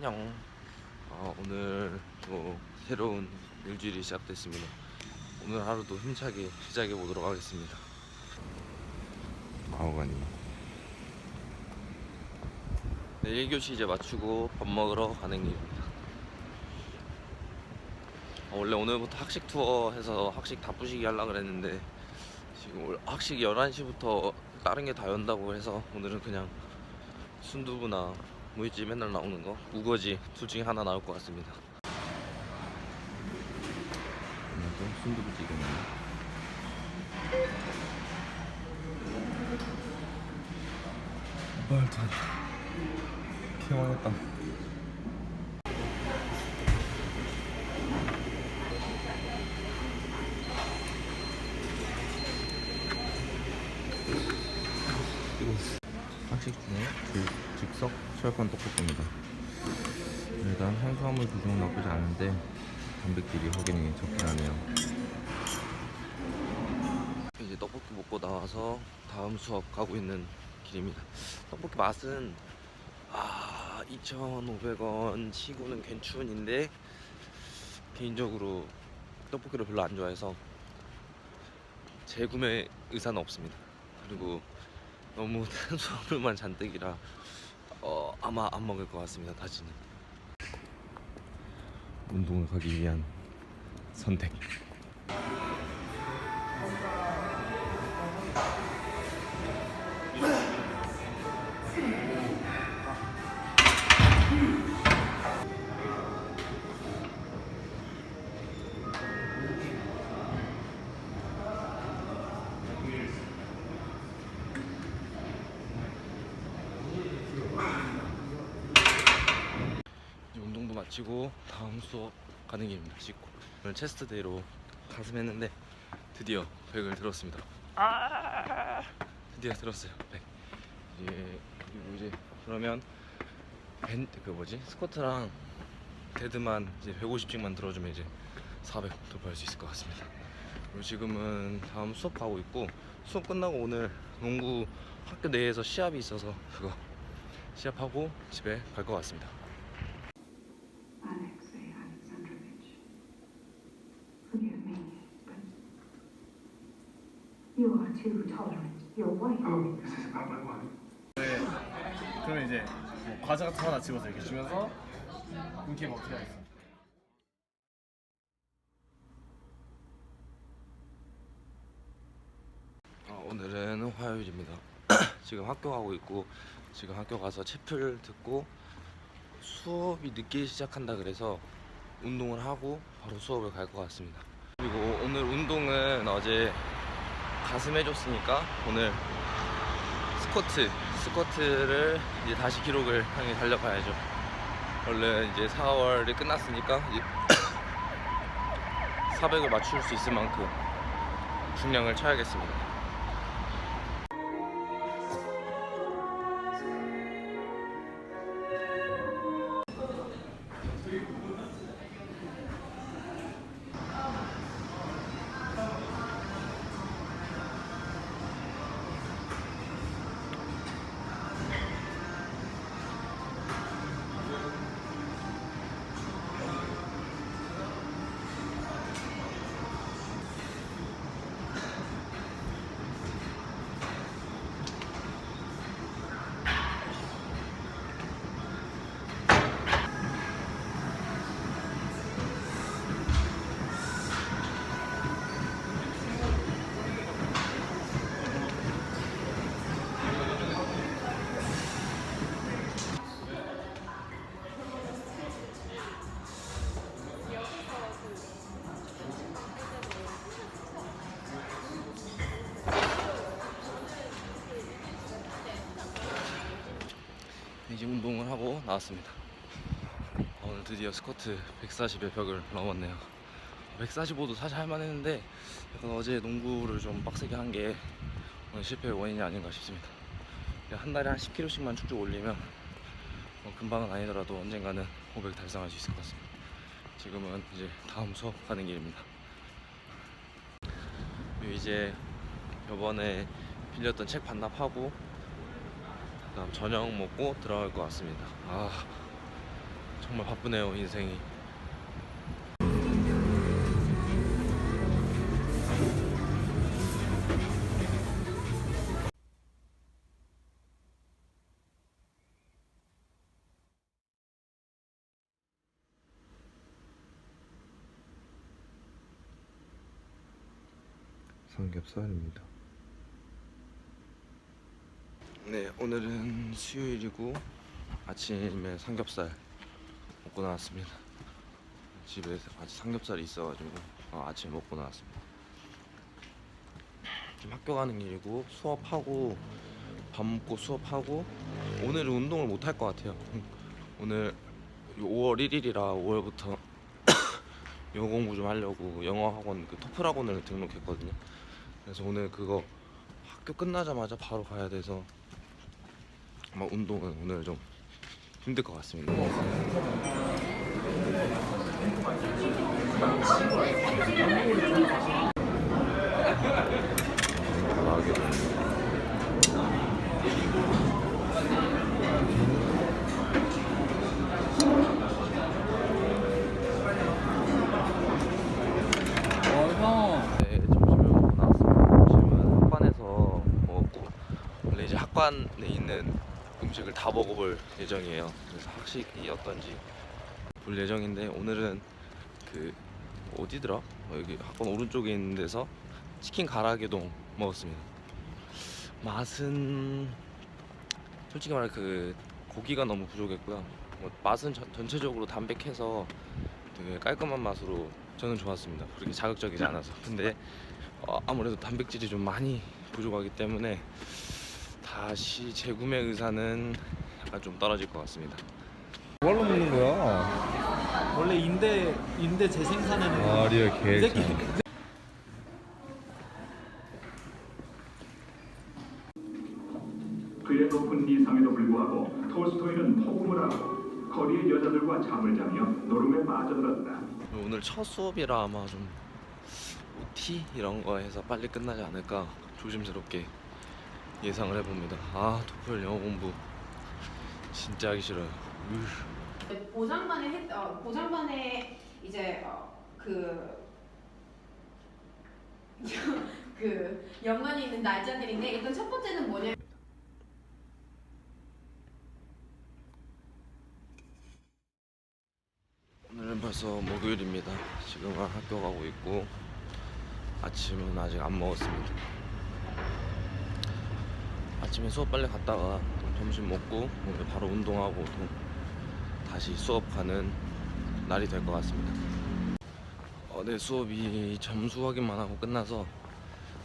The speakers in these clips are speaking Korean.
안녕. 어, 오늘 또 새로운 일주일이 시작됐습니다. 오늘 하루도 힘차게 시작해 보도록 하겠습니다. 마호가님. 네, 1교시 이제 마치고 밥 먹으러 가는 길입니다. 어, 원래 오늘부터 학식 투어 해서 학식 다 부시기 하려고 그랬는데 지금 올- 학식 11시부터 다른 게 다 연다고 해서 오늘은 그냥 순두부나 무이지 맨날 나오는 거? 우거지 둘 중에 하나 나올 것 같습니다. 오늘도 순두부찌개네. 말도 안돼 개망했다 학식 중에 그 철권 떡볶이입니다. 일단 탄수화물 구성은 나쁘지 않은데 단백질이 확연히 적긴 하네요. 이제 떡볶이 먹고 나와서 다음 수업 가고 있는 길입니다. 떡볶이 맛은 아 2,500원 치고는 괜춘인데 개인적으로 떡볶이를 별로 안 좋아해서 재구매 의사는 없습니다. 그리고 너무 탄수화물만 잔뜩이라 어 아마 안 먹을 것 같습니다 다시는. 운동을 가기 위한 선택 마치고 다음 수업 가는 길입니다 씻고 오늘 체스트 데이로 가슴 했는데 드디어 100을 들었습니다. 아! 드디어 들었어요 100 이제 그리고 이제 그러면 벤트 그 뭐지? 스쿼트랑 데드만 이제 150씩만 들어주면 이제 400 돌파할 수 있을 것 같습니다. 그리고 지금은 다음 수업 가고 있고 수업 끝나고 오늘 농구 학교 내에서 시합이 있어서 그거 시합하고 집에 갈 것 같습니다 too tolerant. Your wife. Oh, this is about my wife. 그러면 이제 뭐 과자 같은 거 하나 집어서 이렇게 주면서 이렇게 먹게 하겠어. 어, 오늘은 화요일입니다. 지금 학교 가고 있고 지금 학교 가서 채플 듣고 수업이 늦게 시작한다 그래서 운동을 하고 바로 수업을 갈 것 같습니다. 그리고 오늘 운동은 어제 가슴 해줬으니까 오늘 스쿼트 스쿼트를 이제 다시 기록을 향해 달려가야죠. 원래 이제 4월이 끝났으니까 이제 400을 맞출 수 있을 만큼 중량을 쳐야겠습니다. 이제 운동을 하고 나왔습니다. 오늘 드디어 스쿼트 140의 벽을 넘었네요. 145도 사실 할만했는데 약간 어제 농구를 좀 빡세게 한 게 오늘 실패의 원인이 아닌가 싶습니다. 한 달에 한 10kg씩만 쭉쭉 올리면 뭐 금방은 아니더라도 언젠가는 500 달성할 수 있을 것 같습니다. 지금은 이제 다음 수업 가는 길입니다. 이제 이번에 빌렸던 책 반납하고 그다음 저녁 먹고 들어갈 것 같습니다. 아 정말 바쁘네요 인생이. 삼겹살입니다. 네, 오늘은 수요일이고 아침에 삼겹살 먹고 나왔습니다. 집에 아직 삼겹살이 있어가지고 어, 아침에 먹고 나왔습니다. 지금 학교 가는 길이고 수업하고 밥 먹고 수업하고 오늘은 운동을 못 할 것 같아요. 오늘 5월 1일이라 5월부터 영어 공부 좀 하려고 영어 학원 그 토플 학원을 등록했거든요. 그래서 오늘 그거 학교 끝나자마자 바로 가야 돼서 아마 운동은 오늘 좀 힘들 것 같습니다. 나가게 됩니다. 네, 점심을 먹고 나왔습니다. 점심은 학관에서 먹었고 원래 이제 학관에 있는 음식을 다 먹어볼 예정이에요. 그래서 학식이 어떤지 볼 예정인데 오늘은 그 어디더라? 어, 여기 학관 오른쪽에 있는 데서 치킨 가라게동 먹었습니다. 맛은 솔직히 말해 그 고기가 너무 부족했고요. 뭐 맛은 전, 전체적으로 담백해서 되게 깔끔한 맛으로 저는 좋았습니다. 그렇게 자극적이지 않아서. 근데 어, 아무래도 단백질이 좀 많이 부족하기 때문에 다시 재구매 의사는 약간 좀 떨어질 것 같습니다. 뭘로 먹는 거야? 원래 인대 인대 재생산에는 아 리얼 이개 새끼 참. 그의 높은 이상에도 불구하고 톨스토이는 폭음을 하고 거리의 여자들과 잠을 자며 노름에 빠져들었다. 오늘 첫 수업이라 아마 좀 OT 이런 거 해서 빨리 끝나지 않을까 조심스럽게 예상을 해봅니다. 아 토플 영어 공부 진짜 하기 싫어요. 으. 보장반에 했, 어, 보장반에 이제 어, 그, 그 연관이 있는 날짜들인데 일단 첫 번째는 뭐냐 오늘은 벌써 목요일입니다. 지금은 학교 가고 있고 아침은 아직 안 먹었습니다. 아침에 수업 빨리 갔다가 또 점심 먹고 오늘 바로 운동하고 또 다시 수업 가는 날이 될 것 같습니다. 어, 네 수업이 점수 확인만 하고 끝나서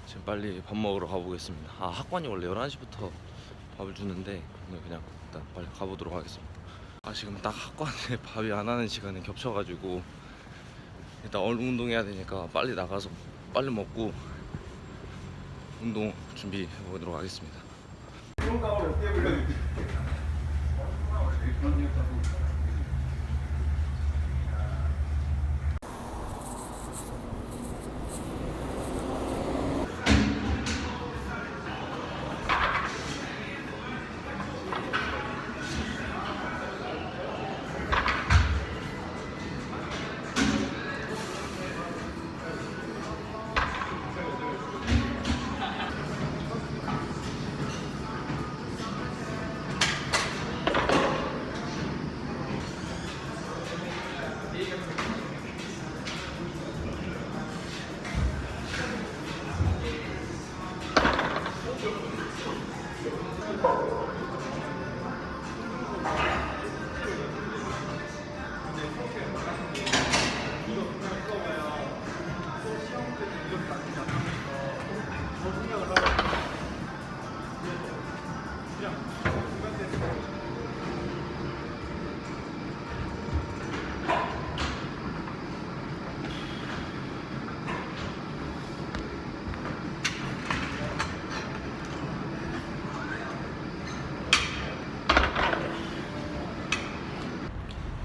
지금 빨리 밥 먹으러 가보겠습니다. 아 학관이 원래 11시부터 밥을 주는데 오늘 그냥 일단 빨리 가보도록 하겠습니다. 아 지금 딱 학관에 밥이 안 하는 시간에 겹쳐가지고 일단 얼른 운동해야 되니까 빨리 나가서 빨리 먹고 운동 준비해 보도록 하겠습니다. 기존 강을 어떻게 불러야 되지?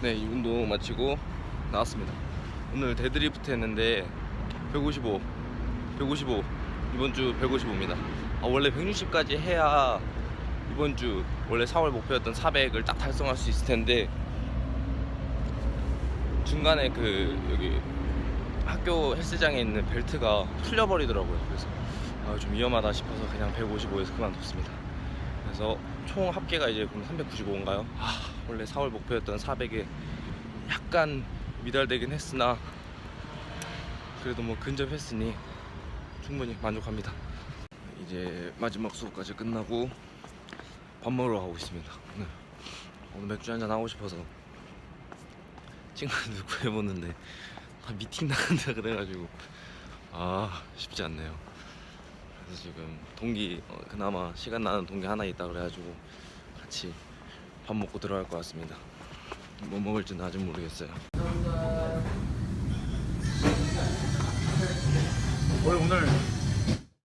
네, 이 운동 마치고 나왔습니다. 오늘 데드리프트 했는데 155, 155 이번 주 155입니다. 아, 원래 160까지 해야 이번 주 원래 4월 목표였던 400을 딱 달성할 수 있을 텐데 중간에 그 여기 학교 헬스장에 있는 벨트가 풀려버리더라고요. 그래서 아, 좀 위험하다 싶어서 그냥 155에서 그만뒀습니다. 그래서 총 합계가 이제 그럼 395인가요? 아, 원래 4월 목표였던 400에 약간 미달되긴 했으나 그래도 뭐 근접했으니 충분히 만족합니다. 이제 마지막 수업까지 끝나고 밥 먹으러 가고 있습니다. 오늘, 오늘 맥주 한잔 하고 싶어서 친구들 구해보는데 다 미팅 나간다 그래가지고 아 쉽지 않네요. 그래서 지금 동기 어, 그나마 시간 나는 동기 하나 있다 그래가지고 같이 밥 먹고 들어갈 것 같습니다. 뭐 먹을지는 아직 모르겠어요. 원래 오늘